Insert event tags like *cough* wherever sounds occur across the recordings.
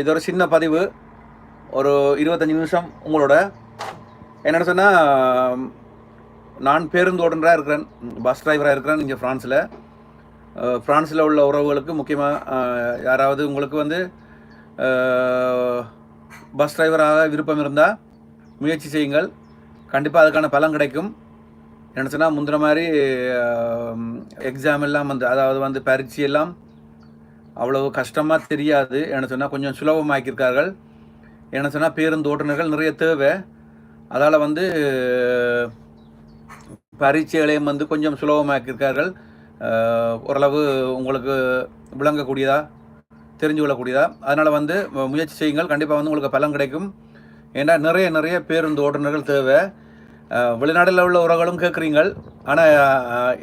இது ஒரு சின்ன பதிவு. ஒரு இருபத்தஞ்சி நிமிஷம் உங்களோட. என்னென்னு சொன்னால் நான் பேருந்து ஓட்டுநராக இருக்கிறேன். பஸ் டிரைவராக இருக்கிறேன் இங்கே ஃப்ரான்ஸில். ஃப்ரான்ஸில் உள்ள உறவுகளுக்கு முக்கியமாக யாராவது உங்களுக்கு வந்து பஸ் டிரைவராக விருப்பம் இருந்தால் முயற்சி செய்யுங்கள். கண்டிப்பாக அதுக்கான பலன் கிடைக்கும். என்ன சொன்னால் முந்தின மாதிரி எக்ஸாம் எல்லாம் வந்து அதாவது வந்து பரீட்சை எல்லாம் அவ்வளவு கஷ்டமாக தெரியாது. என்ன சொன்னால் கொஞ்சம் சுலபமாக்கியிருக்கார்கள். என்ன சொன்னால் பேருந்து ஓட்டுநர்கள் நிறைய தேவை. அதால் வந்து பரீட்சைகளையும் வந்து கொஞ்சம் சுலபமாக்கியிருக்கார்கள். ஓரளவு உங்களுக்கு விளங்கக்கூடியதா தெரிஞ்சு கொள்ளக்கூடியதா. அதனால் வந்து முயற்சி செய்யுங்கள். கண்டிப்பாக வந்து உங்களுக்கு பலன் கிடைக்கும். ஏன்னா நிறைய நிறைய பேருந்து ஓட்டுநர்கள் தேவை. வெளிநாட்டில் உள்ள உறவுகளும் கேட்குறீங்கள். ஆனால்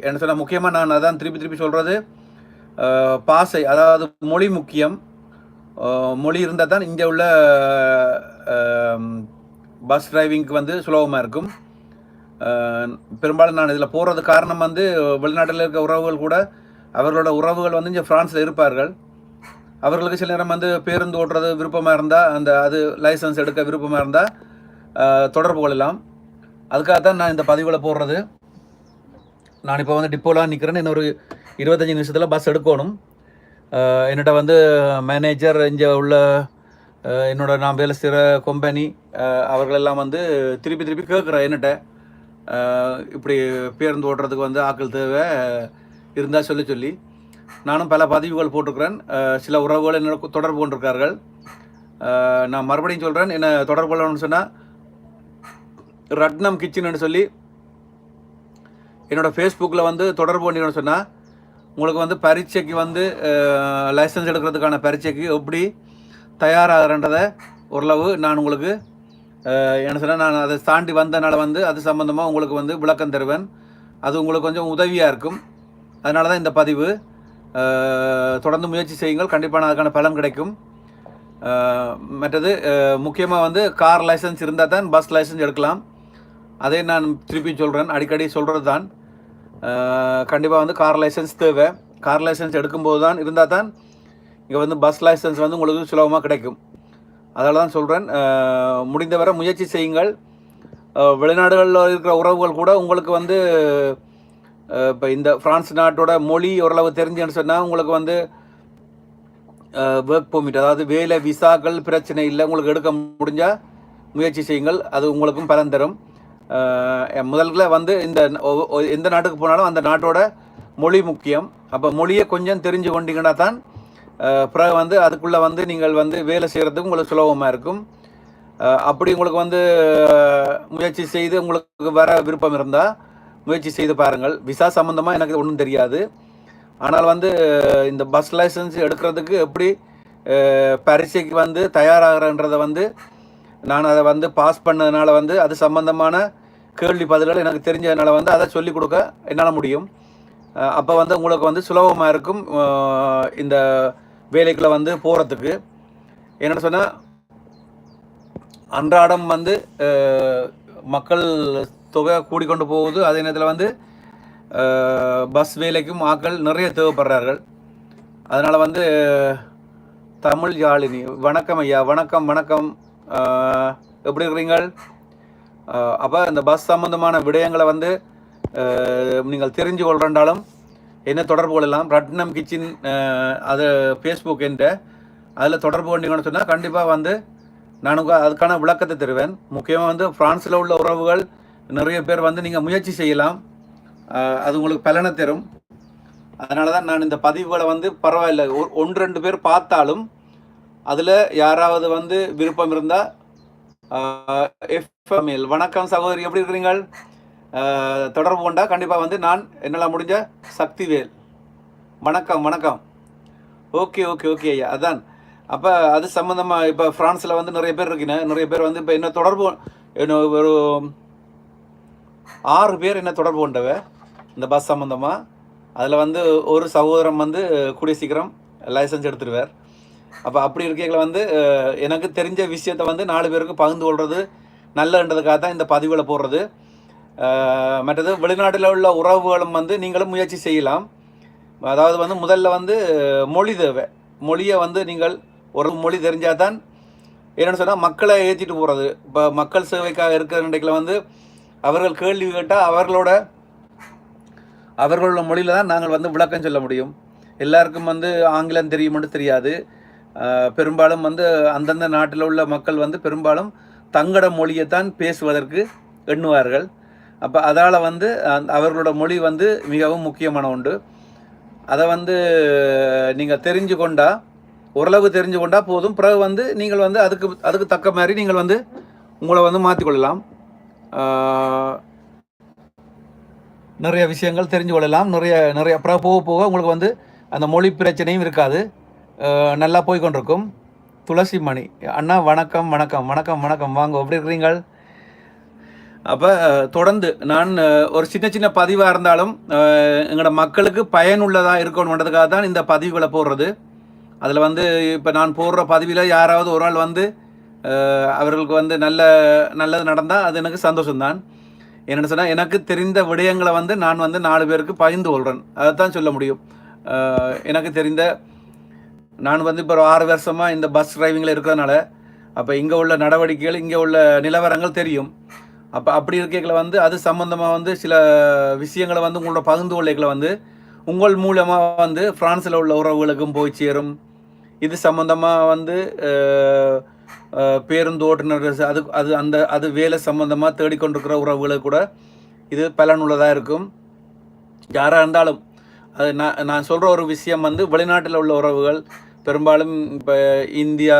என்ன சொன்னால் முக்கியமாக நான் அதான் திருப்பி திருப்பி சொல்கிறது பாசை அதாவது மொழி முக்கியம். மொழி இருந்தால் தான் இங்கே உள்ள பஸ் டிரைவிங்க்கு வந்து சுலபமாக இருக்கும். பெரும்பாலும் நான் இதில் போகிறது காரணம் வந்து வெளிநாட்டில் இருக்க உறவுகள் கூட அவர்களோட உறவுகள் வந்து இங்கே ஃப்ரான்ஸில் இருப்பார்கள். அவர்களுக்கு சில நேரம் வந்து பேருந்து ஓட்டுறது விருப்பமாக இருந்தால் அந்த அது லைசன்ஸ் எடுக்க விருப்பமாக இருந்தால் தொடர்பு கொள்ளலாம். அதுக்காக தான் நான் இந்த பதிவுகளை போடுறது. நான் இப்போ வந்து டிப்போலாம் நிற்கிறேன் இன்னொரு இருபத்தஞ்சி நிமிஷத்தில் பஸ் எடுக்கணும். அஹ் என்னட்ட வந்து மேனேஜர் இங்கே உள்ள என்னோட நான் வேலை செய்கிற கம்பெனி அவர்களெல்லாம் வந்து திருப்பி திருப்பி கேட்குறேன் என்னட்ட. இப்படி பேருந்து ஓட்டுறதுக்கு வந்து ஆக்கள் தேவை இருந்தால் சொல்லி சொல்லி. நானும் பல பதிவுகள் போட்டிருக்கிறேன். சில உறவுகள் என்னோட தொடர்பு கொண்டிருக்கார்கள். நான் மறுபடியும் சொல்கிறேன் என்ன தொடர்பு கொள்ளணும்னு சொன்னால் ரட்னம் கிச்சன்னு சொல்லி என்னோடய ஃபேஸ்புக்கில் வந்து தொடர்பு பண்ணிக்கணும்னு சொன்னால் உங்களுக்கு வந்து பரீட்சைக்கு வந்து லைசன்ஸ் எடுக்கிறதுக்கான பரீட்சைக்கு எப்படி தயாராகிறன்றதை ஓரளவு நான் உங்களுக்கு என்ன சொன்னால் நான் அதை தாண்டி வந்தனால வந்து அது சம்மந்தமாக உங்களுக்கு வந்து விளக்கம் தருவேன். அது உங்களுக்கு கொஞ்சம் உதவியாக இருக்கும். அதனால தான் இந்த பதிவு. தொடர்ந்து முயற்சி செய்யுங்கள். கண்டிப்பாக அதுக்கான பலன் கிடைக்கும். மற்றது முக்கியமாக வந்து கார் லைசன்ஸ் இருந்தால் தான் பஸ் லைசன்ஸ் எடுக்கலாம். அதே நான் திருப்பி சொல்கிறேன் அடிக்கடி சொல்கிறது தான் கண்டிப்பாக வந்து கார் லைசன்ஸ் தேவை. கார் லைசன்ஸ் எடுக்கும்போது தான் இருந்தால் தான் இங்கே வந்து பஸ் லைசன்ஸ் வந்து உங்களுக்கு சுலபமாக கிடைக்கும். அதால் தான் சொல்கிறேன் முடிந்தவரை முயற்சி செய்யுங்கள். வெளிநாடுகளில் இருக்கிற உறவுகள் கூட உங்களுக்கு வந்து இப்போ இந்த ஃப்ரான்ஸ் நாட்டோட மொழி ஓரளவு தெரிஞ்சுன்னு சொன்னால் உங்களுக்கு வந்து ஒர்க் பெர்மிட் அதாவது வேலை விசாக்கள் பிரச்சனை இல்லை உங்களுக்கு எடுக்க முடிஞ்சால் முயற்சி செய்யுங்கள். அது உங்களுக்கும் பலன் தரும். முதல்ல வந்து இந்த எந்த நாட்டுக்கு போனாலும் அந்த நாட்டோட மொழி முக்கியம். அப்போ மொழியை கொஞ்சம் தெரிஞ்சு கொண்டீங்கன்னா தான் பிறகு வந்து அதுக்குள்ளே வந்து நீங்கள் வந்து வேலை செய்கிறதுக்கு உங்களுக்கு சுலபமாக இருக்கும். அப்படி உங்களுக்கு வந்து முயற்சி செய்து உங்களுக்கு வர விருப்பம் இருந்தால் முயற்சி செய்து பாருங்கள். விசா சம்மந்தமாக எனக்கு ஒன்றும் தெரியாது. ஆனால் வந்து இந்த பஸ் லைசன்ஸ் எடுக்கிறதுக்கு எப்படி பரீட்சைக்கு வந்து தயாராகிறன்றதை வந்து நான் அதை வந்து பாஸ் பண்ணதுனால வந்து அது சம்மந்தமான கேள்வி பதில்கள் எனக்கு தெரிஞ்சதுனால வந்து அதை சொல்லிக் கொடுக்க என்னால் முடியும். அப்போ வந்து உங்களுக்கு வந்து சுலபமாக இருக்கும் இந்த வேலைக்குள்ளே வந்து போகிறதுக்கு என்னென்னு சொன்னால் அன்றாடம் வந்து மக்கள் தொகை கூடிக்கொண்டு போகுது. அதே நேரத்தில் வந்து பஸ் வேலைக்கும் ஆட்கள் நிறைய தேவைப்படுறார்கள். அதனால் வந்து தமிழ் யாழினி வணக்கம் ஐயா வணக்கம் வணக்கம். எப்படி இருக்கிறீங்கள் அப்போ இந்த பஸ் சம்மந்தமான விடயங்களை வந்து நீங்கள் தெரிஞ்சு கொள்றண்டாலும் என்ன தொடர்பு கொள்ளலாம்? ரட்னம் கிச்சன் அது ஃபேஸ்புக் என்ற அதில் தொடர்பு கொண்டீங்கன்னு சொன்னால் கண்டிப்பாக வந்து நான் அதுக்கான விளக்கத்தை தருவேன். முக்கியமாக வந்து ஃப்ரான்ஸில் உள்ள உறவுகள் நிறைய பேர் வந்து நீங்கள் முயற்சி செய்யலாம். அது உங்களுக்கு பலனை தரும். அதனால தான் நான் இந்த பதிவுகளை வந்து பரவாயில்லை. ஒன்று ரெண்டு பேர் பார்த்தாலும் அதில் யாராவது வந்து விருப்பம் இருந்தால் எஃப்எம்எல் வணக்கம் சகோதரி எப்படி இருக்கிறீங்கள் தொடர்பு கொண்டா கண்டிப்பாக வந்து நான் என்னால் முடிஞ்ச? சக்திவேல். வணக்கம் வணக்கம். ஓகே ஓகே ஓகே ஐயா அதான். அப்போ அது சம்மந்தமாக இப்போ ஃப்ரான்ஸில் வந்து நிறைய பேர் இருக்கீங்க. நிறைய பேர் வந்து இப்போ என்ன தொடர்பு என்ன ஒரு ஆறு பேர் என்ன தொடர்பு கொண்டவ? இந்த பஸ் சம்மந்தமாக அதில் வந்து ஒரு சகோதரம் வந்து கூடிய சீக்கிரம் லைசன்ஸ் எடுத்துருவார் அப்போ அப்படி இருக்கைகளை வந்து எனக்கு தெரிஞ்ச விஷயத்தை வந்து நாலு பேருக்கு பகிர்ந்து கொள்வது நல்லன்றதுக்காக தான் இந்த பதிவுகளை போடுறது. மற்றது வெளிநாட்டில் உள்ள உறவுகளும் வந்து நீங்களும் முயற்சி செய்யலாம். அதாவது வந்து முதல்ல வந்து மொழி தேவை. மொழியை வந்து நீங்கள் ஒரு மொழி தெரிஞ்சால் தான் என்னென்னு சொன்னால் மக்களை ஏற்றிட்டு போகிறது இப்போ மக்கள் சேவைக்காக இருக்கிற நிலைக்கில் வந்து அவர்கள் கேள்வி கேட்டால் அவர்களோட அவர்களோட மொழியில் தான் நாங்கள் வந்து விளக்கம் சொல்ல முடியும். எல்லாருக்கும் வந்து ஆங்கிலம் தெரியுமென்று தெரியாது. பெரும்பாலும் வந்து அந்தந்த நாட்டில் உள்ள மக்கள் வந்து பெரும்பாலும் தங்களோட மொழியைத்தான் பேசுவதற்கு எண்ணுவார்கள். அப்போ அதால் வந்து அவர்களோட மொழி வந்து மிகவும் முக்கியமான உண்டு அதை வந்து நீங்கள் தெரிஞ்சு கொண்டா ஓரளவு தெரிஞ்சு கொண்டா போதும். பிறகு வந்து நீங்கள் வந்து அதுக்கு அதுக்கு தக்க மாதிரி நீங்கள் வந்து உங்களை வந்து மாற்றிக்கொள்ளலாம் நிறைய விஷயங்கள் தெரிஞ்சு கொள்ளலாம். நிறைய நிறைய அப்புறம் போக போக உங்களுக்கு வந்து அந்த மொழி பிரச்சனையும் இருக்காது. நல்லா போய் கொண்டிருக்கும் துளசி மணி அண்ணா வணக்கம் வணக்கம் வணக்கம் வணக்கம். வாங்க எப்படி இருக்கிறீங்கள்? அப்போ தொடர்ந்து நான் ஒரு சின்ன சின்ன பதிவாக இருந்தாலும் எங்களோட மக்களுக்கு பயனுள்ளதாக இருக்கணுன்றதுக்காக தான் இந்த பதிவுகளை போடுறது. அதில் வந்து இப்போ நான் போடுற பதிவில் யாராவது ஒரு ஆள் வந்து அவர்களுக்கு வந்து நல்ல நல்லது நடந்தால் அது எனக்கு சந்தோஷம்தான். என்னென்னு சொன்னால் எனக்கு தெரிந்த விடயங்களை வந்து நான் வந்து நாலு பேருக்கு பகிர்ந்து கொள்கிறேன் அதை தான் சொல்ல முடியும். எனக்கு தெரிந்த நான் வந்து இப்போ ஒரு ஆறு வருஷமாக இந்த பஸ் டிரைவிங்கில் இருக்கிறதுனால அப்போ இங்கே உள்ள நடவடிக்கைகள் இங்கே உள்ள நிலவரங்கள் தெரியும். அப்போ அப்படி இருக்கைகளை வந்து அது சம்மந்தமாக வந்து சில விஷயங்களை வந்து உங்களோட பகிர்ந்து கொள்ளைகளை வந்து உங்கள் மூலமாக வந்து ஃப்ரான்ஸில் உள்ள உறவுகளுக்கும் போய் சேரும். இது சம்மந்தமாக வந்து பேருந்து ஓட்டுநர் அது அது அந்த அது வேலை சம்மந்தமாக தேடிக்கொண்டிருக்கிற உறவுகளுக்கு கூட இது பலனுள்ளதாக இருக்கும். யாராக இருந்தாலும் அது நான் நான் சொல்கிற ஒரு விஷயம் வந்து வெளிநாட்டில் உள்ள உறவுகள் பெரும்பாலும் இப்போ இந்தியா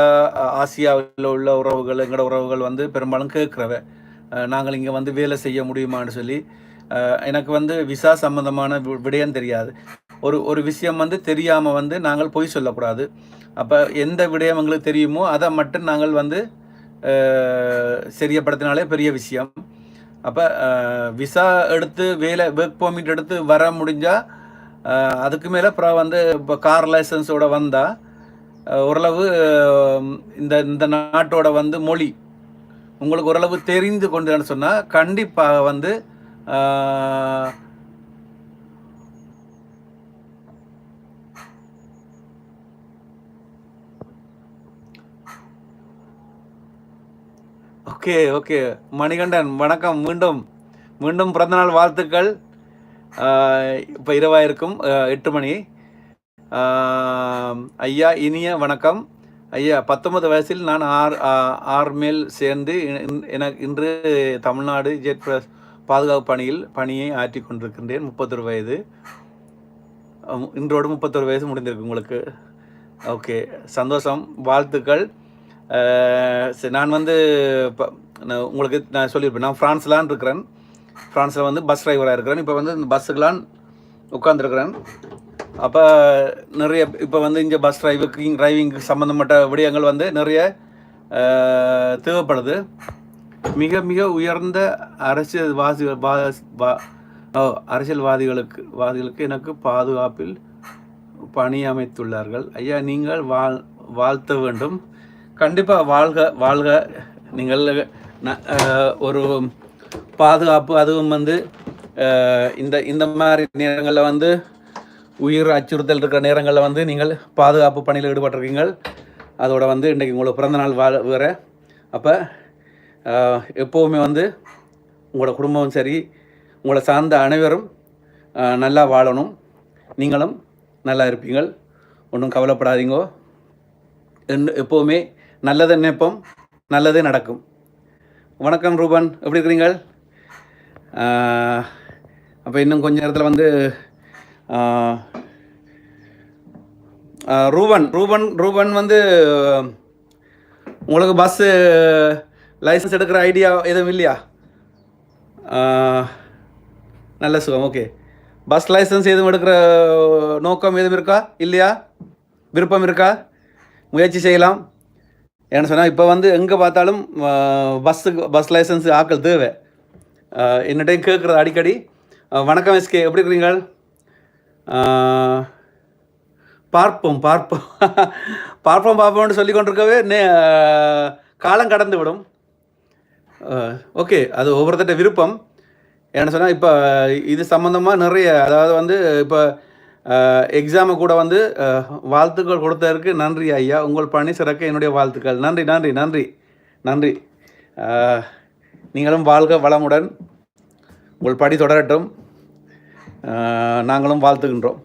ஆசியாவில் உள்ள உறவுகள் எங்களோட உறவுகள் வந்து பெரும்பாலும் கேட்குறவ. நாங்கள் இங்கே வந்து வேலை செய்ய முடியுமான்னு சொல்லி எனக்கு வந்து விசா சம்மந்தமான வி- விடயம் தெரியாது. ஒரு ஒரு விஷயம் வந்து தெரியாமல் வந்து நாங்கள் பொய் சொல்லக்கூடாது. அப்போ எந்த விடயம் எங்களுக்கு தெரியுமோ அதை மட்டும் நாங்கள் வந்து சரியப்படுத்தினாலே பெரிய விஷயம். அப்போ விசா எடுத்து வேலை ஒர்க் பர்மிட் எடுத்து வர முடிஞ்சால் அதுக்கு மேலே அப்புறம் வந்து இப்போ கார் லைசன்ஸோட வந்தால் ஓரளவு இந்த இந்த நாட்டோட வந்து மொழி உங்களுக்கு ஓரளவு தெரிந்து கொண்டு சொன்னால் கண்டிப்பாக வந்து ஓகே ஓகே. மணிகண்டன் வணக்கம். மீண்டும் மீண்டும் பிறந்தநாள் வாழ்த்துக்கள். இப்போ இரவாக இருக்கும் எட்டு மணி. ஐயா இனிய வணக்கம். ஐயா பத்தொன்பது வயசில் நான் ஆர் ஆர்மேல் சேர்ந்து இன்- எனக்கு இன்று தமிழ்நாடு ஜெட் பிரஸ் பாதுகாப்பு பணியில் பணியை ஆற்றி கொண்டிருக்கின்றேன். முப்பத்தொரு வயது. இன்றோடு முப்பத்தொரு வயசு முடிந்திருக்கு உங்களுக்கு. ஓகே சந்தோஷம் வாழ்த்துக்கள். நான் வந்து இப்போ உங்களுக்கு நான் சொல்லியிருப்பேன். நான் ஃப்ரான்ஸ்லான் இருக்கிறேன். ஃப்ரான்ஸில் வந்து பஸ் டிரைவராக இருக்கிறேன். இப்போ வந்து இந்த பஸ்ஸுக்கெலாம் உட்காந்துருக்கிறேன் அப்போ நிறைய இப்போ வந்து இங்கே பஸ் டிரைவிங் டிரைவிங்க்கு சம்மந்தப்பட்ட விடயங்கள் வந்து நிறைய தேவைப்படுது. மிக மிக உயர்ந்த அரசியல்வாதிகள் வா- வா- ஓ, அரசியல்வாதிகளுக்கு வாதிகளுக்கு எனக்கு பாதுகாப்பில் பணி அமைத்துள்ளார்கள். ஐயா நீங்கள் வாழ் வாழ்த்த வேண்டும். கண்டிப்பாக வாழ்க வாழ்க. நீங்கள் ந- ஒரு பாதுகாப்பு அதுவும் வந்து இந்த இந்த மாதிரி நேரங்களில் வந்து உயிர் அச்சுறுத்தல் இருக்கிற நேரங்களில் வந்து நீங்கள் பாதுகாப்பு பணியில் ஈடுபட்டிருக்கீங்கள். அதோட வந்து இன்றைக்கு உங்களுக்கு பிறந்தநாள் வா வேறு. அப்போ எப்போவுமே வந்து உங்களோட குடும்பமும் சரி உங்களை சார்ந்த அனைவரும் நல்லா வாழணும். நீங்களும் நல்லா இருப்பீங்கள். ஒன்றும் கவலைப்படாதீங்கோ. எப்போவுமே நல்லதை நினைப்போம் நல்லதே நடக்கும். வணக்கம் ரூபன் எப்படி இருக்கிறீங்கள்? அப்போ இன்னும் கொஞ்ச நேரத்தில் வந்து ரூபன் ரூபன் ரூபன் வந்து உங்களுக்கு பஸ்ஸு லைசன்ஸ் எடுக்கிற ஐடியா எதுவும் இல்லையா? நல்ல சுகம் ஓகே பஸ் லைசன்ஸ் எதுவும் எடுக்கிற நோக்கம் எதுவும் இருக்கா? இல்லையா? விருப்பம் இருக்கா? முயற்சி செய்யலாம். ஏன்னு சொன்னால் இப்போ வந்து எங்கே பார்த்தாலும் பஸ்ஸுக்கு பஸ் லைசன்ஸ் ஆக்கள் தேவை. என்னட்டையும் கேட்குறது அடிக்கடி. வணக்கம் எஸ்கே எப்படி இருக்கிறீங்கள் பார்ப்போம் பார்ப்போம். *laughs* பார்ப்போம் பார்ப்போம்னு சொல்லி கொண்டிருக்கவே நே காலம் கடந்து விடும் ஓகே அது ஒவ்வொருத்தட்ட விருப்பம். என்ன சொன்னால் இப்போ இது சம்மந்தமாக நிறைய அதாவது வந்து இப்போ எக்ஸாமை கூட வந்து வாழ்த்துக்கள் கொடுத்ததற்கு நன்றி ஐயா. உங்கள் பணி சிறக்க என்னுடைய வாழ்த்துக்கள். நன்றி நன்றி நன்றி நன்றி. நீங்களும் வாழ்க வளமுடன். உங்கள் படி தொடரட்டும். நாங்களும் வாழ்த்துகின்றோம்.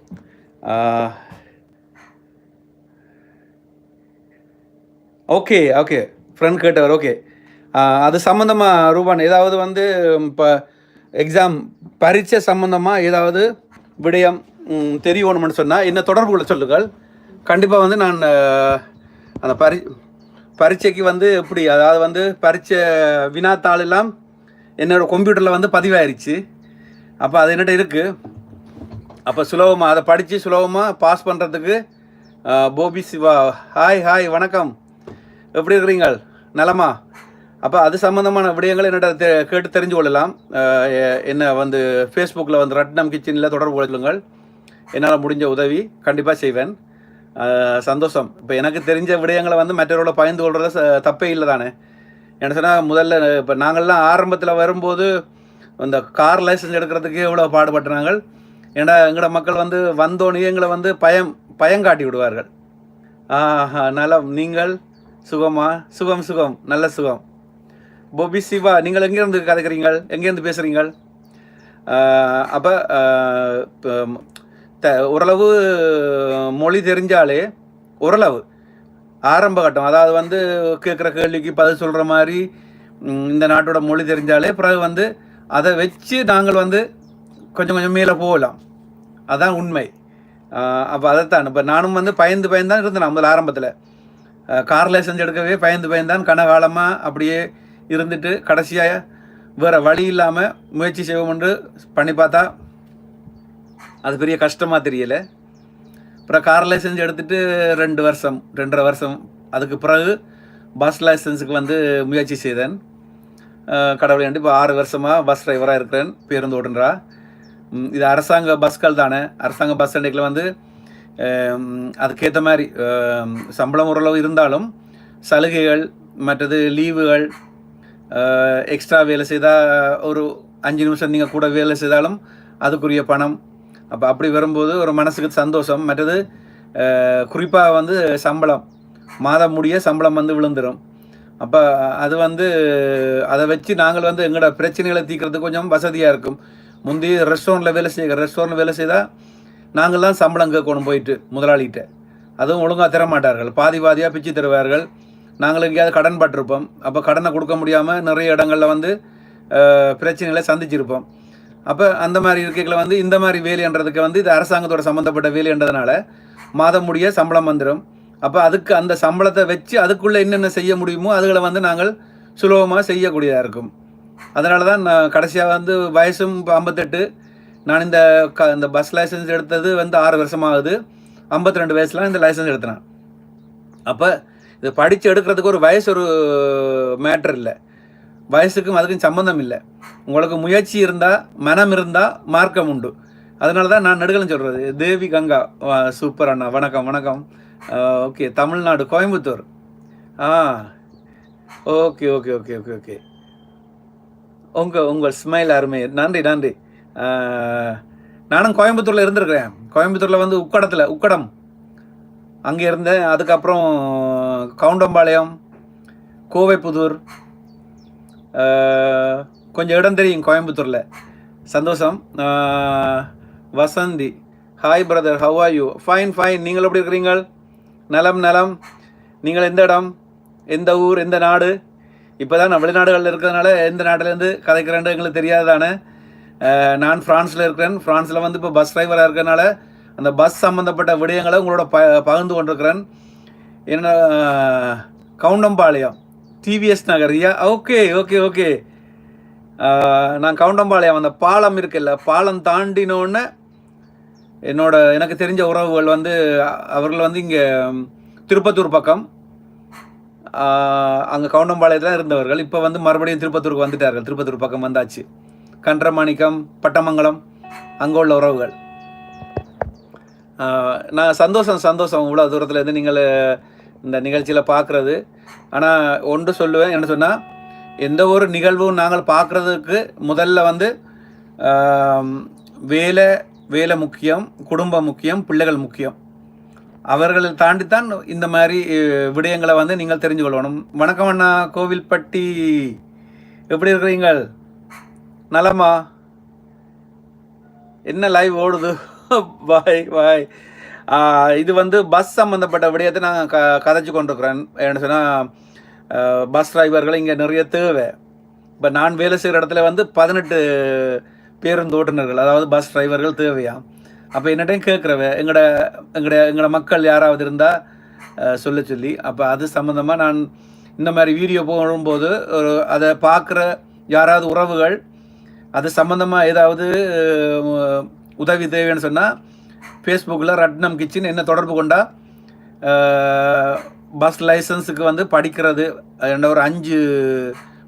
Okay okay. ஃப்ரெண்ட் கேட்டவர் ஓகே. அது சம்மந்தமாக ரூபான் ஏதாவது வந்து இப்போ எக்ஸாம் பரீட்சை சம்மந்தமாக ஏதாவது விடயம் தெரியணும்னு சொன்னால் என்ன தொடர்பு கொள்ள சொல்லுங்கள். கண்டிப்பாக வந்து நான் அந்த பரி பரீட்சைக்கு வந்து எப்படி அதாவது வந்து பரீட்சை வினாத்தாள் எல்லாம் என்னோடய கம்ப்யூட்டரில் வந்து பதிவாயிருச்சு. அப்போ அது என்னட்ட இருக்குது அப்போ சுலபமாக அதை படித்து சுலபமாக பாஸ் பண்ணுறதுக்கு போபி சிவா ஹாய் ஹாய் வணக்கம். எப்படி இருக்கிறீங்க? நலமா? அப்போ அது சம்மந்தமான விடயங்களை என்னோட தெ கேட்டு தெரிஞ்சு கொள்ளலாம். என்ன வந்து ஃபேஸ்புக்கில் வந்து ரட்னம் கிச்சனில் தொடர்பு கொள்ளுங்கள். என்னால் முடிஞ்ச உதவி கண்டிப்பாக செய்வேன். சந்தோஷம். இப்போ எனக்கு தெரிஞ்ச விடயங்களை வந்து மற்றவரோட பயந்து கொள்வது தப்பே இல்லை தானே. என்ன சொன்னால் முதல்ல இப்போ நாங்கள்லாம் ஆரம்பத்தில் வரும்போது இந்த கார் லைசன்ஸ் எடுக்கிறதுக்கு எவ்வளோ பாடுபட்டுறாங்க. ஏன்னா எங்களோட மக்கள் வந்து வந்தோன்னே எங்களை வந்து பயம் பயங்காட்டி விடுவார்கள். ஆஹா நலம் நீங்கள் சுகமா? சுகம் சுகம் நல்ல சுகம். பொபி சிவா நீங்கள் எங்கேருந்து கதைக்கிறீங்க எங்கேருந்து பேசுகிறீங்க அப்போ த ஓரளவு மொழி தெரிஞ்சாலே ஓரளவு ஆரம்ப கட்டம். அதாவது வந்து கேட்குற கேள்விக்கு பதில் சொல்கிற மாதிரி இந்த நாட்டோட மொழி தெரிஞ்சாலே பிறகு வந்து அதை வச்சு நாங்கள் வந்து கொஞ்சம் கொஞ்சம் மேலே போகலாம். அதுதான் உண்மை. அப்போ அதைத்தான். இப்போ நானும் வந்து பயந்து பயந்து தான் இருந்தேன். முதல்ல ஆரம்பத்தில். கார் லைசன்ஸ் எடுக்கவே பயந்து பயந்தான் கனகாலமாக அப்படியே இருந்துட்டு கடைசியாக வேறு வழி இல்லாமல் முயற்சி செய்வோம்ன்று பண்ணி பார்த்தா அது பெரிய கஷ்டமாக தெரியலை. அப்புறம் கார் லைசன்ஸ் எடுத்துட்டு ரெண்டு வருஷம் ரெண்டரை வருஷம் அதுக்கு பிறகு பஸ் லைசன்ஸுக்கு வந்து முயற்சி செய்தேன். கடவுளை கடவுளை இப்போ ஆறு வருஷமாக பஸ் டிரைவராக இருக்கிறேன். பேருந்து ஓட்டுன்றா இது அரசாங்க பஸ்கள் தானே. அரசாங்க பஸ் ஸ்டாண்டுக்கில் வந்து அதுக்கேற்ற மாதிரி சம்பளம் ஓரளவு இருந்தாலும் சலுகைகள் மற்றது லீவுகள் எக்ஸ்ட்ரா வேலை செய்தால் ஒரு அஞ்சு நிமிஷம் நீங்கள் கூட வேலை செய்தாலும் அதுக்குரிய பணம். அப்போ அப்படி வரும்போது ஒரு மனசுக்கு சந்தோஷம். மற்றது குறிப்பாக வந்து சம்பளம். மாதம் முடிய சம்பளம் வந்து விழுந்துடும் அப்போ அது வந்து அதை வச்சு நாங்கள் வந்து எங்களோட பிரச்சனைகளை தீர்க்கறதுக்கு கொஞ்சம் வசதியாக இருக்கும். முந்தி ரெஸ்டாரண்ட்டில் வேலை செய்ய ரெஸ்டாரண்ட்டில் வேலை செய்தால் நாங்கள் தான் சம்பளம் கேட்கணும் போயிட்டு முதலாளிகிட்ட. அதுவும் ஒழுங்காக தர மாட்டார்கள் பாதி பாதியாக பிச்சு தருவார்கள். நாங்கள் எங்கேயாவது கடன் பட்டிருப்போம். அப்போ கடனை கொடுக்க முடியாமல் நிறைய இடங்களில் வந்து பிரச்சனைகளை சந்திச்சிருப்போம். அப்போ அந்த மாதிரி இருக்கைகளை வந்து இந்த மாதிரி வேலைன்றதுக்கு வந்து இது அரசாங்கத்தோட சம்மந்தப்பட்ட வேலைன்றதுனால மாதம் முடிய சம்பளம் வந்துடும் அப்போ அதுக்கு அந்த சம்பளத்தை வச்சு அதுக்குள்ளே என்னென்ன செய்ய முடியுமோ அதுகளை வந்து நாங்கள் சுலபமாக செய்யக்கூடியதாக இருக்கும். அதனால தான் நான் கடைசியாக வந்து வயசும் இப்போ ஐம்பத்தெட்டு. நான் இந்த க இந்த பஸ் லைசன்ஸ் எடுத்தது வந்து ஆறு வருஷமாகுது. ஐம்பத்தி ரெண்டு வயசுலாம் இந்த லைசன்ஸ் எடுத்தேன். அப்போ இது படித்து எடுக்கிறதுக்கு ஒரு வயசு ஒரு மேட்டர் இல்லை. வயசுக்கும் அதுக்கும் சம்மந்தம் இல்லை. உங்களுக்கு முயற்சி இருந்தால் மனம் இருந்தால் மார்க்கம் உண்டு. அதனால தான் நான் நெடுகலன்னு சொல்கிறது தேவி கங்கா சூப்பர் அண்ணா. வணக்கம் வணக்கம். ஓகே தமிழ்நாடு கோயம்புத்தூர். ஆ okay okay okay okay okay உங்கள் உங்கள் ஸ்மைல் அருமை. நன்றி நன்றி. நானும் கோயம்புத்தூரில் இருந்திருக்கிறேன். கோயம்புத்தூரில் வந்து உக்கடத்தில் உக்கடம். அங்கே இருந்தேன். அதுக்கப்புறம் கவுண்டம்பாளையம் கோவைப்புதூர். கொஞ்சம் இடம் தெரியும் கோயம்புத்தூரில். சந்தோஷம். Vasanthi. Hi brother how are you fine fine நீங்கள் எப்படி இருக்கிறீங்க நலம் நலம். நீங்கள் எந்த இடம்? எந்த ஊர்? எந்த நாடு? இப்போ தான் நான் வெளிநாடுகளில் இருக்கிறதுனால எந்த நாட்டிலேருந்து கதைக்கிறேன்னு எங்களுக்கு தெரியாது தானே நான் ஃப்ரான்ஸில் இருக்கிறேன். ஃப்ரான்ஸில் வந்து இப்போ பஸ் டிரைவராக இருக்கிறனால அந்த பஸ் சம்மந்தப்பட்ட விடயங்களை உங்களோட ப பகிர்ந்து கொண்டிருக்கிறேன். என்ன Goundampalayam. TVS Nagar. Okay okay okay நான் கவுண்டம்பாளையம். அந்த பாலம் இருக்குல்ல பாலம் தாண்டினோன்னே என்னோட எனக்கு தெரிஞ்ச உறவுகள் வந்து அவர்கள் வந்து இங்கே திருப்பத்தூர் பக்கம். அங்கே கவுண்டம்பாளையத்தில் இருந்தவர்கள். இப்போ வந்து மறுபடியும் திருப்பத்தூருக்கு வந்துட்டார்கள். திருப்பத்தூர் பக்கம் வந்தாச்சு. கன்றமாணிக்கம் பட்டமங்கலம் அங்கே உள்ள உறவுகள். நான் சந்தோஷம் சந்தோஷம். இவ்வளோ தூரத்தில் இருந்து நீங்கள் இந்த நிகழ்ச்சியில் பார்க்குறது ஆனால் ஒன்று சொல்லுவேன் என்ன சொன்னால் எந்த ஒரு நிகழ்வும் நாங்கள் பார்க்குறதுக்கு முதல்ல வந்து வேலை வேலை முக்கியம் குடும்பம் முக்கியம் பிள்ளைகள் முக்கியம். அவர்களை தாண்டித்தான் இந்த மாதிரி விடயங்களை வந்து நீங்கள் தெரிஞ்சு கொள்ளணும். வணக்கம் அண்ணா கோவில்பட்டி. எப்படி இருக்கிறீங்கள்? நலமா? என்ன லைவ் ஓடுது? *laughs* பாய் பாய் இது வந்து பஸ் சம்மந்தப்பட்ட விடயத்தை நான் க கதைச்சு கொண்டிருக்கிறேன். என்ன சொன்னால் பஸ் டிரைவர்கள் இங்கே நிறைய தேவை. இப்போ நான் வேலை செய்கிற இடத்துல வந்து பதினெட்டு பேருந்தோட்டுநர்கள் அதாவது பஸ் டிரைவர்கள் தேவையா? அப்போ என்னட்டையும் கேட்குறவ எங்களோட எங்களோட எங்களோட மக்கள் யாராவது இருந்தால் சொல்ல சொல்லி அப்போ அது சம்மந்தமாக நான் இந்த மாதிரி வீடியோ போடும்போது ஒரு அதை பார்க்குற யாராவது உறவுகள் அது சம்மந்தமாக ஏதாவது உதவி தேவைன்னு சொன்னால் ஃபேஸ்புக்கில் ரட்னம் கிச்சன் என்ன தொடர்பு கொண்டா பஸ் லைசன்ஸுக்கு வந்து படிக்கிறது என்ன ஒரு அஞ்சு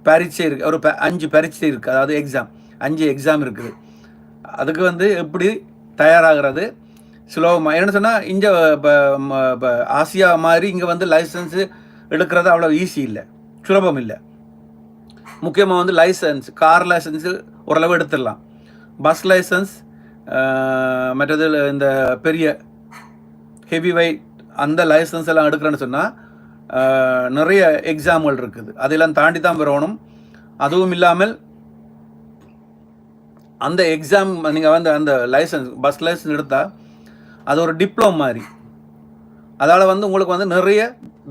பரீட்சை இருக்குது ஒரு ப- அஞ்சு பரீட்சை இருக்குது அதாவது எக்ஸாம் அஞ்சு எக்ஸாம் இருக்குது. அதுக்கு வந்து எப்படி தயாராகிறது? சுலபமாக என்னென்னு சொன்னால் இங்கே இப்போ ஆசியா மாதிரி இங்கே வந்து லைசன்ஸு எடுக்கிறது அவ்வளோ ஈஸி இல்லை. சுலபம் இல்லை. முக்கியமாக வந்து லைசன்ஸ் கார் லைசன்ஸு ஓரளவு எடுத்துடலாம். பஸ் லைசன்ஸ் மற்றது இந்த பெரிய ஹெவி வெயிட் அந்த லைசன்ஸ் எல்லாம் எடுக்கிறேன்னு சொன்னால் நிறைய எக்ஸாம்கள் இருக்குது. அதெல்லாம் தாண்டி தான் வரணும். அதுவும் இல்லாமல் அந்த எக்ஸாம் நீங்கள் வந்து அந்த லைசன்ஸ் பஸ் லைசன்ஸ் எடுத்தால் அது ஒரு டிப்ளோம் மாதிரி. அதால் வந்து உங்களுக்கு வந்து நிறைய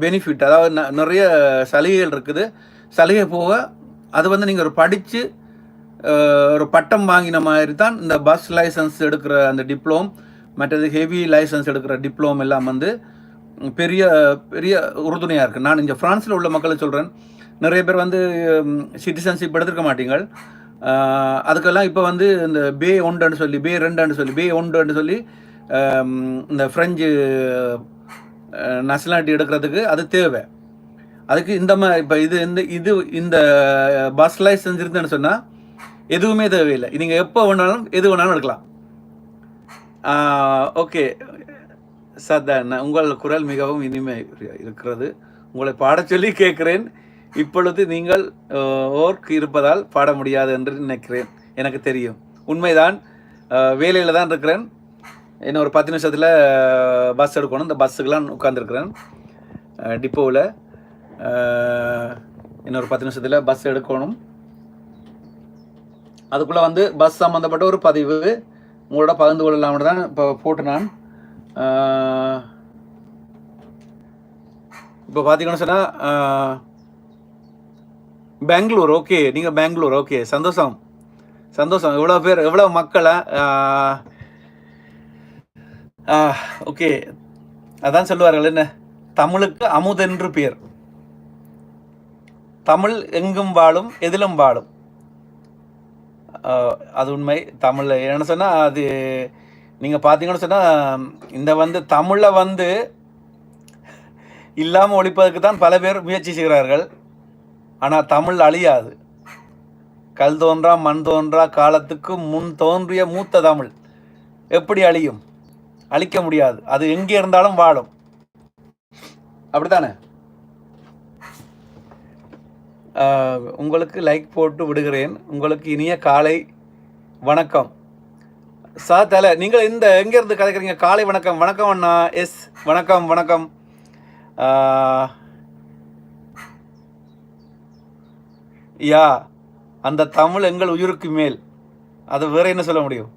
பெனிஃபிட் அதாவது ந- நிறைய சலுகைகள் இருக்குது. சலுகை போக அது வந்து நீங்கள் ஒரு படித்து ஒரு பட்டம் வாங்கின மாதிரி தான் இந்த பஸ் லைசன்ஸ் எடுக்கிற அந்த டிப்ளோம் மற்றது ஹெவி லைசன்ஸ் எடுக்கிற டிப்ளோம் எல்லாம் வந்து பெரிய பெரிய உறுதுணையாக இருக்குது நான் இங்கே ஃப்ரான்ஸில் உள்ள மக்களை சொல்கிறேன் நிறைய பேர் வந்து சிட்டிசன்ஷிப் எடுத்துருக்க மாட்டீங்கள் அதுக்கெல்லாம் இப்போ வந்து இந்த பே ஒன்றுன்னு சொல்லி பே ரெண்டுன்னு சொல்லி பே ஒன்றுன்னு சொல்லி இந்த ஃப்ரெஞ்சு நேஷனாலிட்டி எடுக்கிறதுக்கு அது தேவை. அதுக்கு இந்த மாதிரி இப்போ இது இந்த இது இந்த பஸ் லைசன்ஸ் இருந்தேன்னு சொன்னால் எதுவுமே தேவையில்லை. நீங்கள் எப்போ வேணாலும் எது வேணாலும் எடுக்கலாம். ஓகே. சார் உங்கள் குரல் மிகவும் இனிமை இருக்கிறது. உங்களை பாட சொல்லி கேட்குறேன். இப்பொழுது நீங்கள் ஓர்க் இருப்பதால் பாட முடியாது என்று நினைக்கிறேன். எனக்கு தெரியும். உண்மைதான். வேலையில் தான் இருக்கிறேன். இன்னும் ஒரு பத்து நிமிஷத்தில் பஸ் எடுக்கணும். இந்த பஸ்ஸுக்கெலாம் உட்காந்துருக்குறேன் டிப்போவில் இன்னும் ஒரு பத்து நிமிஷத்தில் பஸ் எடுக்கணும். அதுக்குள்ளே வந்து பஸ் சம்மந்தப்பட்ட ஒரு பதிவு. உங்களோட பகிர்ந்து கொள்ளலாம்னு தான் இப்போ போட்டு நான். இப்போ பார்த்தீங்கன்னு சொன்னால் பெங்களூர் ஓகே நீங்கள் பெங்களூர் ஓகே சந்தோஷம். சந்தோஷம். எவ்வளோ பேர் எவ்வளோ மக்களை? ஓகே அதான் சொல்லுவார்கள் என்ன? தமிழுக்கு அமுதென்று பேர். தமிழ் எங்கும் வாழும் எதிலும் வாழும். அது உண்மை. தமிழில் என்ன சொன்னால் அது நீங்கள் பார்த்தீங்கன்னு சொன்னால் இந்த வந்து தமிழை வந்து இல்லாமல் ஒழிப்பதற்கு தான் பல பேர் முயற்சி செய்கிறார்கள். ஆனால் தமிழ் அழியாது. கல் தோன்றா மண் தோன்றா காலத்துக்கு முன் தோன்றிய மூத்த தமிழ். எப்படி அழியும்? அழிக்க முடியாது. அது எங்கே இருந்தாலும் வாழும். அப்படித்தானே? உங்களுக்கு லைக் போட்டு விடுகிறேன். உங்களுக்கு இனிய காலை வணக்கம். சா தலை நீங்கள் இந்த எங்கேருந்து கதைக்கிறீங்க? காலை வணக்கம். வணக்கம் அண்ணா. எஸ் வணக்கம் வணக்கம். யா அந்த தமிழ் எங்கள் உயிருக்கு மேல். அது வேற என்ன சொல்ல முடியும்?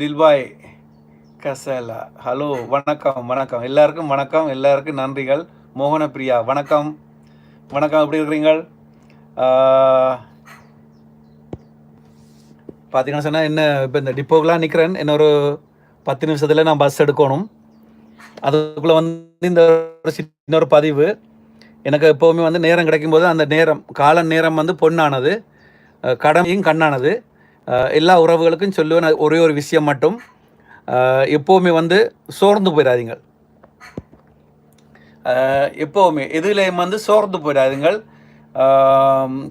லில்பாய் கசலா. ஹலோ வணக்கம் வணக்கம். எல்லாருக்கும் வணக்கம் எல்லாருக்கும் நன்றிகள். மோகன பிரியா வணக்கம். வணக்கம் எப்படி இருக்கிறீங்கள் பார்த்தீங்கன்னா சொன்னால் என்ன இப்போ இந்த டிப்போக்கெலாம் நிற்கிறேன் இன்னொரு பத்து நிமிஷத்தில் நான் பஸ் எடுக்கணும். அதுக்குள்ளே வந்து இந்த ஒரு சின்ன ஒரு பதிவு. எனக்கு எப்போவுமே வந்து நேரம் கிடைக்கும்போது அந்த நேரம் கால நேரம் வந்து பொண்ணானது. கடமையும் கண்ணானது. எல்லா உறவுகளுக்கும் சொல்லுவேன் ஒரே ஒரு விஷயம் மட்டும். எப்போவுமே வந்து சோர்ந்து போயிடாதீங்கள். எப்போவுமே எதுலேயும் வந்து சோர்ந்து போயிடாதீங்கள்.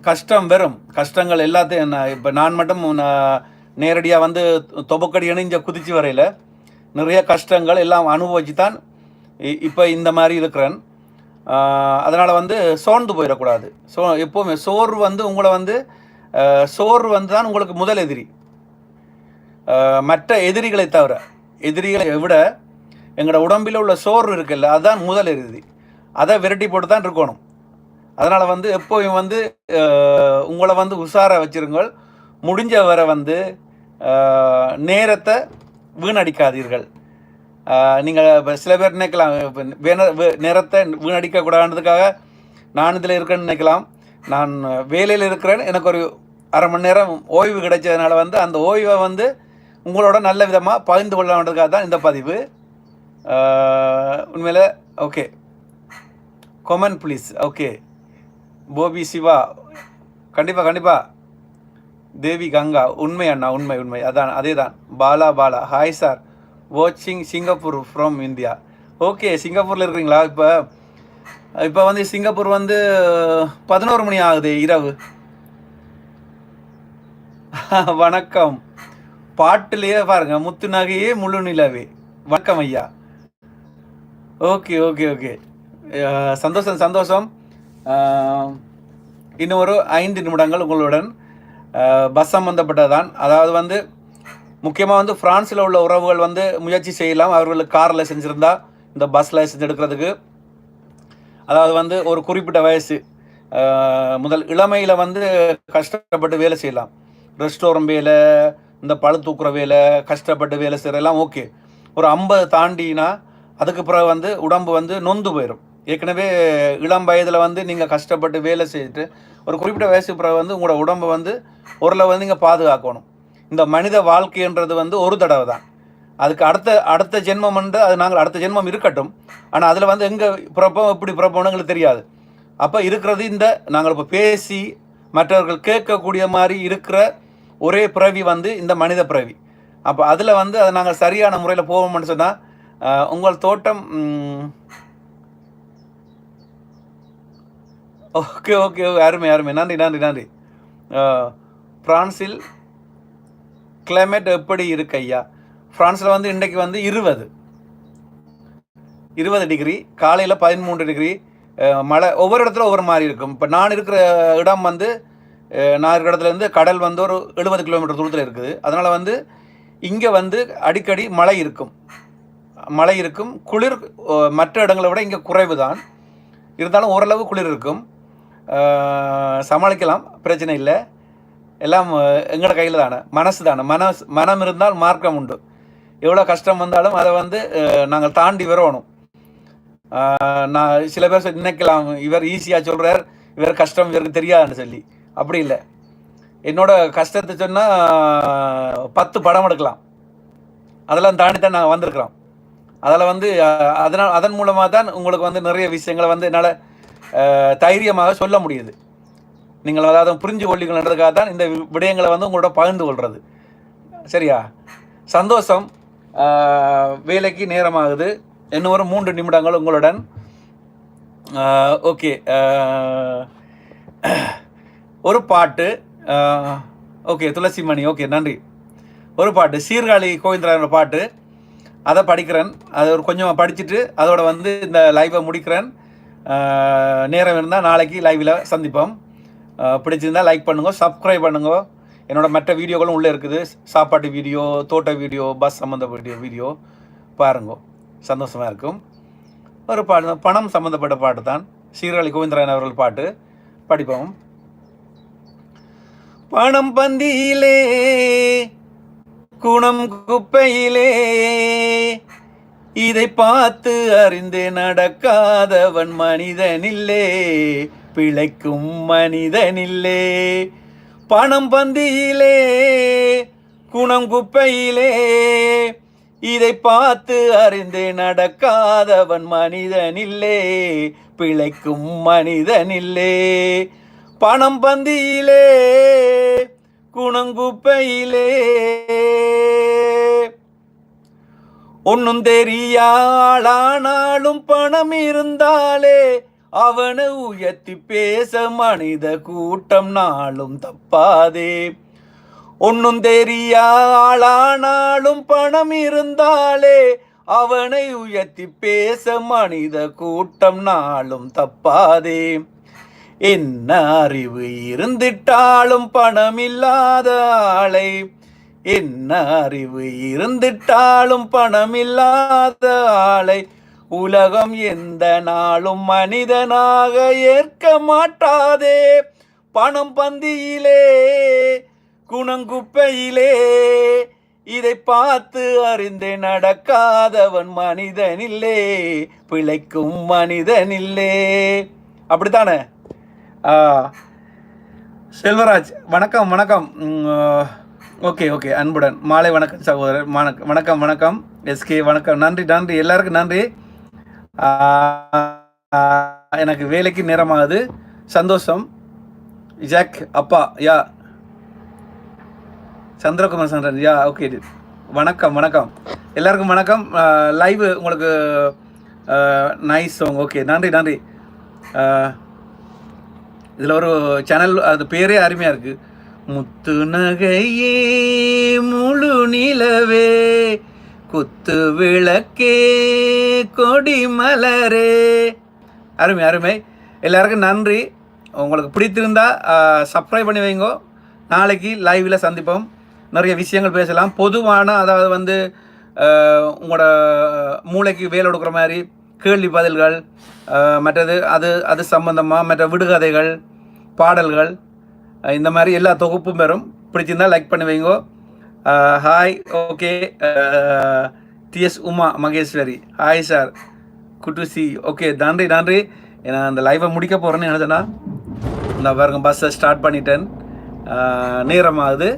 கஷ்டம் வரும் கஷ்டங்கள் எல்லாத்தையும் நான் இப்போ நான் மட்டும் நேரடியாக வந்து தொபக்கடி இணைஞ்ச குதிச்சு வரையில் நிறைய கஷ்டங்கள் எல்லாம் அனுபவிச்சு தான் இப்போ இந்த மாதிரி இருக்கிறேன். அதனால் வந்து சோர்ந்து போயிடக்கூடாது. சோ எப்போவுமே சோர்வு வந்து உங்களை வந்து சோர்வு வந்து தான் உங்களுக்கு முதல் எதிரி. மற்ற எதிரிகளை தவிர எதிரிகளை விட எங்களோட உடம்பில் உள்ள சோர்வு இருக்குல்ல அதுதான் முதல் எதிரி. அதை விரட்டி போட்டு தான் இருக்கணும். அதனால் வந்து எப்போவும் வந்து உங்களை வந்து உஷாராக வச்சிருங்கள். முடிஞ்ச வரை வந்து நேரத்தை வீணடிக்காதீர்கள். நீங்கள் சில பேர் நினைக்கலாம் நேரத்தை வீணடிக்க கூடாதுன்றதுக்காக வீணடிக்கக்கூடாதுன்றதுக்காக நான் இதில் இருக்கேன்னு நினைக்கலாம். நான் வேலையில் இருக்கிறேன் எனக்கு ஒரு அரை மணி நேரம் ஓய்வு கிடைச்சதுனால வந்து அந்த ஓய்வை வந்து உங்களோட நல்ல விதமாக பகிர்ந்து கொள்ளலான்றதுக்காக தான் இந்த பதிவு. உண்மையில் okay. Come on please okay Bobby Siva. கண்டிப்பாக கண்டிப்பாக தேவி கங்கா உண்மை அண்ணா உண்மை உண்மை. அதான் அதே தான் பாலா பாலா. ஹாய் சார் வாட்சிங் சிங்கப்பூர் ஃப்ரம் இந்தியா ஓகே சிங்கப்பூரில் இருக்கிறீங்களா? இப்போ இப்போ வந்து சிங்கப்பூர் வந்து பதினோரு மணி ஆகுது இரவு. *laughs* வணக்கம். பாட்டுலேயே பாருங்க முத்து நகையே முழு நிலவே. வணக்கம் ஐயா. ஓகே ஓகே ஓகே சந்தோஷம் சந்தோஷம். இன்னும் ஒரு ஐந்து நிமிடங்கள் உங்களுடன் பஸ் சம்பந்தப்பட்டதான் அதாவது வந்து முக்கியமாக வந்து ஃப்ரான்ஸில் உள்ள உறவுகள் வந்து முயற்சி செய்யலாம். அவர்களுக்கு கார் லைசன்ஸ் இருந்தால் இந்த பஸ் லைசன்ஸ் எடுக்கிறதுக்கு. அதாவது வந்து ஒரு குறிப்பிட்ட வயசு முதல் இளமையில் வந்து கஷ்டப்பட்டு வேலை செய்யலாம். ரெஸ்டாரண்ட் வேலை இந்த பழு தூக்குற வேலை கஷ்டப்பட்டு வேலை செய்கிறதெல்லாம் ஓகே ஒரு ஐம்பது தாண்டினா அதுக்கு பிறகு வந்து உடம்பு வந்து நொந்து போயிடும் ஏற்கனவே இளம் வயதில் வந்து நீங்கள் கஷ்டப்பட்டு வேலை செய்துட்டு ஒரு குறிப்பிட்ட வயசுக்கு பிறகு வந்து உங்களோட உடம்பை வந்து ஓரளவு வந்து நீங்கள் பாதுகாக்கணும். இந்த மனித வாழ்க்கைன்றது வந்து ஒரு தடவை தான். அதுக்கு அடுத்த அடுத்த ஜென்மம் வந்து அது நாங்கள் அடுத்த ஜென்மம் இருக்கட்டும். ஆனால் அதில் வந்து எங்கே பிறப்போம் எப்படி பிறப்போம்னு எங்களுக்கு தெரியாது. அப்போ இருக்கிறது இந்த நாங்கள் இப்போ பேசி மற்றவர்கள் கேட்கக்கூடிய மாதிரி இருக்கிற ஒரே பிறவி வந்து இந்த மனித பிறவி. அப்போ அதில் வந்து அதை நாங்கள் சரியான முறையில் போவோம்னு சொன்னால் உங்கள் தோட்டம் ஓகே ஓகே ஓகே. அருமை அருமை. நன்றி நன்றி நன்றி. ஃப்ரான்ஸில் கிளைமேட் எப்படி இருக்கு ஐயா? ஃப்ரான்ஸில் வந்து இன்றைக்கு வந்து இருபது. இருபது டிகிரி. காலையில் பதிமூன்று டிகிரி. மழை ஒவ்வொரு இடத்துல ஒவ்வொரு மாதிரி இருக்கும். இப்போ நான் இருக்கிற இடம் வந்து நான் இருக்கிற இடத்துலேருந்து கடல் வந்து ஒரு எழுபது கிலோமீட்டர் தூரத்தில் இருக்குது. அதனால் வந்து இங்கே வந்து அடிக்கடி மழை இருக்கும். மழை இருக்கும். குளிர் மற்ற இடங்களை விட இங்கே குறைவு தான் இருந்தாலும் ஓரளவு குளிர் இருக்கும். சமாளிக்கலாம் பிரச்சனை இல்லை. எல்லாம் எங்களோட கையில் தானே? மனசு தானே? மனசு மனம் இருந்தால் மார்க்கம் உண்டு. எவ்வளோ கஷ்டம் வந்தாலும் அதை வந்து நாங்கள் தாண்டி வரணும் நான் சில பேர் நினைக்கலாம் இவர் ஈஸியாக சொல்கிறார் இவர் கஷ்டம் இவருக்கு தெரியாதுன்னு சொல்லி. அப்படி இல்லை. என்னோட கஷ்டத்தை சொன்னால் பத்து படம் எடுக்கலாம். அதெல்லாம் தாண்டி தான் நாங்கள் வந்திருக்கிறோம். அதில் வந்து அதனால் அதன் மூலமாக தான் உங்களுக்கு வந்து நிறைய விஷயங்களை வந்து என்னால் தைரியமாக சொல்ல முடியுது. நீங்கள் அதாவது புரிஞ்சு கொள்ளிக்கணுன்றதுக்காக தான் இந்த வி- விடயங்களை வந்து உங்களோட பகிர்ந்து கொள்வது சரியா? சந்தோஷம் வேலைக்கு நேரமாகுது. இன்னும் ஒரு மூன்று நிமிடங்கள் உங்களுடன். ஓகே. ஒரு பாட்டு ஓகே துளசிமணி ஓகே நன்றி. ஒரு பாட்டு சீர்காழி கோவிந்தராஜனோட பாட்டு. அதை படிக்கிறேன். அதை ஒரு கொஞ்சம் படிச்சுட்டு அதோட வந்து இந்த லைவை முடிக்கிறேன். நேரம் இருந்தால் நாளைக்கு லைவில் சந்திப்போம். பிடிச்சிருந்தா லைக் பண்ணுங்க சப்ஸ்கிரைப் பண்ணுங்க. என்னோட மற்ற வீடியோக்களும் உள்ளே இருக்குது. சாப்பாட்டு வீடியோ தோட்ட வீடியோ பஸ் சம்மந்தப்பட்ட வீடியோ பாருங்க. சந்தோஷமாக இருக்கும். ஒரு பாட்டு பணம் சம்மந்தப்பட்ட பாட்டு தான். சீரழி கோவிந்தராயன் அவர்கள் பாட்டு. படிப்போம். பணம் பந்தியிலே குணம் குப்பையிலே இதை பார்த்து அறிந்து நடக்காதவன் மனிதனில்லே பிழைக்கும் மனிதனில்லே. பணம் பந்தியிலே குணம் குப்பையிலே இதை பார்த்து அறிந்து நடக்காதவன் மனிதனில்லே பிழைக்கும் மனிதனில்லே. பணம் பந்தியிலே குணங்குப்பையிலே ஒன்னும் தெரியாளானாலும் பணம் இருந்தாலே அவனை உயர்த்தி பேச மனித கூட்டம் நாளும் தப்பாதே. ஒன்னும் தெரியாளானாலும் பணம் இருந்தாலே அவனை உயர்த்தி பேச மனித கூட்டம் நாளும் தப்பாதே. என்ன அறிவு இருந்திட்டாலும் பணம் இல்லாத ஆளை. என்ன அறிவு இருந்திட்டாலும் பணமில்லாத ஆளை உலகம் எந்த நாளும் மனிதனாக ஏற்க மாட்டாதே. பணம் பந்தியிலே குணங்குப்பையிலே இதை பார்த்து அறிந்து நடக்காதவன் மனிதனில்லே பிழைக்கும் மனிதனில்லே. அப்படித்தானே? ஆ, செல்வராஜ் வணக்கம் வணக்கம். ஓகே ஓகே அன்புடன். மாலை வணக்கம் சகோதரர். வணக்கம் வணக்கம். எஸ்கே வணக்கம். நன்றி நன்றி. எல்லாருக்கும் நன்றி. எனக்கு வேலைக்கு நேரமாகுது. சந்தோஷம். ஜாக் அப்பா யா. சந்திரகுமார் சந்திரன் யா ஓகே. வணக்கம் வணக்கம். எல்லாருக்கும் வணக்கம். லைவ் உங்களுக்கு நைஸ் சாங் ஓகே நன்றி நன்றி. இதில் ஒரு சேனல் அது பேரே அருமையாக இருக்குது முத்து நகையே முழு நிலவே குத்து விளக்கே கொடி மலரே. அருமை அருமை. எல்லாருக்கும் நன்றி. உங்களுக்கு பிடித்திருந்தா சப்ஸ்கிரைப் பண்ணி வைங்கோ. நாளைக்கு லைவில் சந்திப்போம். நிறைய விஷயங்கள் பேசலாம். பொதுவான அதாவது வந்து உங்களோட மூளைக்கு வேலை கொடுக்குற மாதிரி கேள்வி பதில்கள் மற்றது அது அது சம்பந்தமாக மற்ற விடுகதைகள் பாடல்கள் இந்த மாதிரி எல்லா தொகுப்பும் வரும். பிடிச்சிருந்தா லைக் பண்ணி வைங்கோ hi okay TS Uma Maheswari. Hi sir good சி ஓகே நன்றி நன்றி. நான் அந்த லைவை முடிக்க போகிறேன்னு எழுதுனா இந்த பாருங்க பஸ்ஸை ஸ்டார்ட் பண்ணிட்டேன். ஆஹ் நேரமாகுது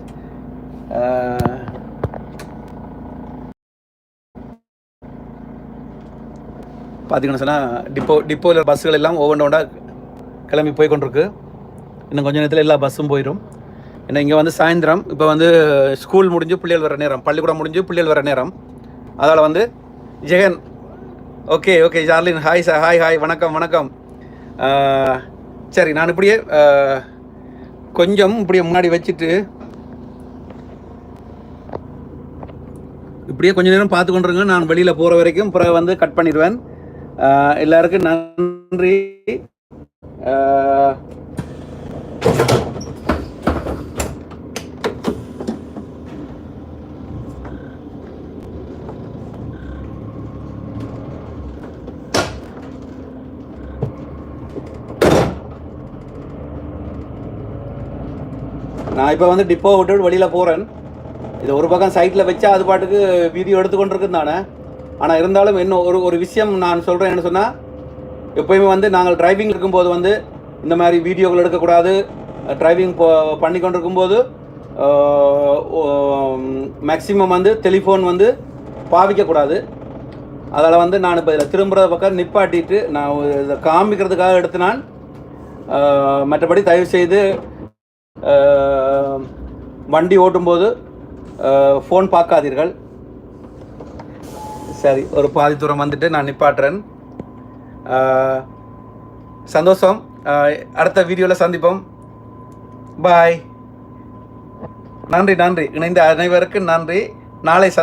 பார்த்தீங்கன்னு சொன்னால் டிப்போ டிப்போவில் பஸ்ஸுகள் எல்லாம் ஒவ்வொன்று ஒன்றா கிளம்பி போய் கொண்டிருக்கு. இன்னும் கொஞ்ச நேரத்தில் எல்லா பஸ்ஸும் போயிடும் ஏன்னா இங்கே வந்து சாயந்தரம் இப்போ வந்து ஸ்கூல் முடிஞ்சு பிள்ளைகள் வர நேரம் பள்ளிக்கூடம் முடிஞ்சு பிள்ளைகள் வர நேரம். அதால் வந்து Jagan okay okay Jarlin hi sir hi hi வணக்கம் வணக்கம். சரி நான் இப்படியே கொஞ்சம் இப்படியே முன்னாடி வச்சுட்டு இப்படியே கொஞ்ச நேரம் பார்த்து கொண்டிருங்க. நான் வெளியில் போகிற வரைக்கும் பிறகு வந்து கட் பண்ணிடுவேன். எல்லாருக்கும் நன்றி. நான் இப்போ வந்து டிப்போ விட்டு வெளியில் போகிறேன் இது ஒரு பக்கம் சைட்டில் வச்சா அது பாட்டுக்கு வீடியோ எடுத்துக்கொண்டிருக்குன்னு தானே. ஆனால் இருந்தாலும் என்ன ஒரு ஒரு விஷயம் நான் சொல்கிறேன் என்ன சொன்னால் எப்போயுமே வந்து நாங்கள் டிரைவிங் இருக்கும்போது வந்து இந்த மாதிரி வீடியோக்கள் எடுக்கக்கூடாது. டிரைவிங் போ பண்ணி கொண்டிருக்கும்போது மேக்சிமம் வந்து டெலிஃபோன் வந்து பாவிக்கக்கூடாது. அதில் வந்து நான் இப்போ இதில் திரும்புகிற பக்கம் நிப்பாட்டிட்டு நான் இதை காமிக்கிறதுக்காக எடுத்து நான் மற்றபடி தயவு செய்து வண்டி ஓட்டும்போது ஃபோன் பார்க்காதீர்கள். சரி ஒரு பாதி தூரம் வந்துட்டு நான் நிப்பாட்டுறேன். சந்தோஷம். அடுத்த வீடியோவில் சந்திப்போம். பாய் நன்றி நன்றி. இணைந்த அனைவருக்கும் நன்றி. நாளை சந்தி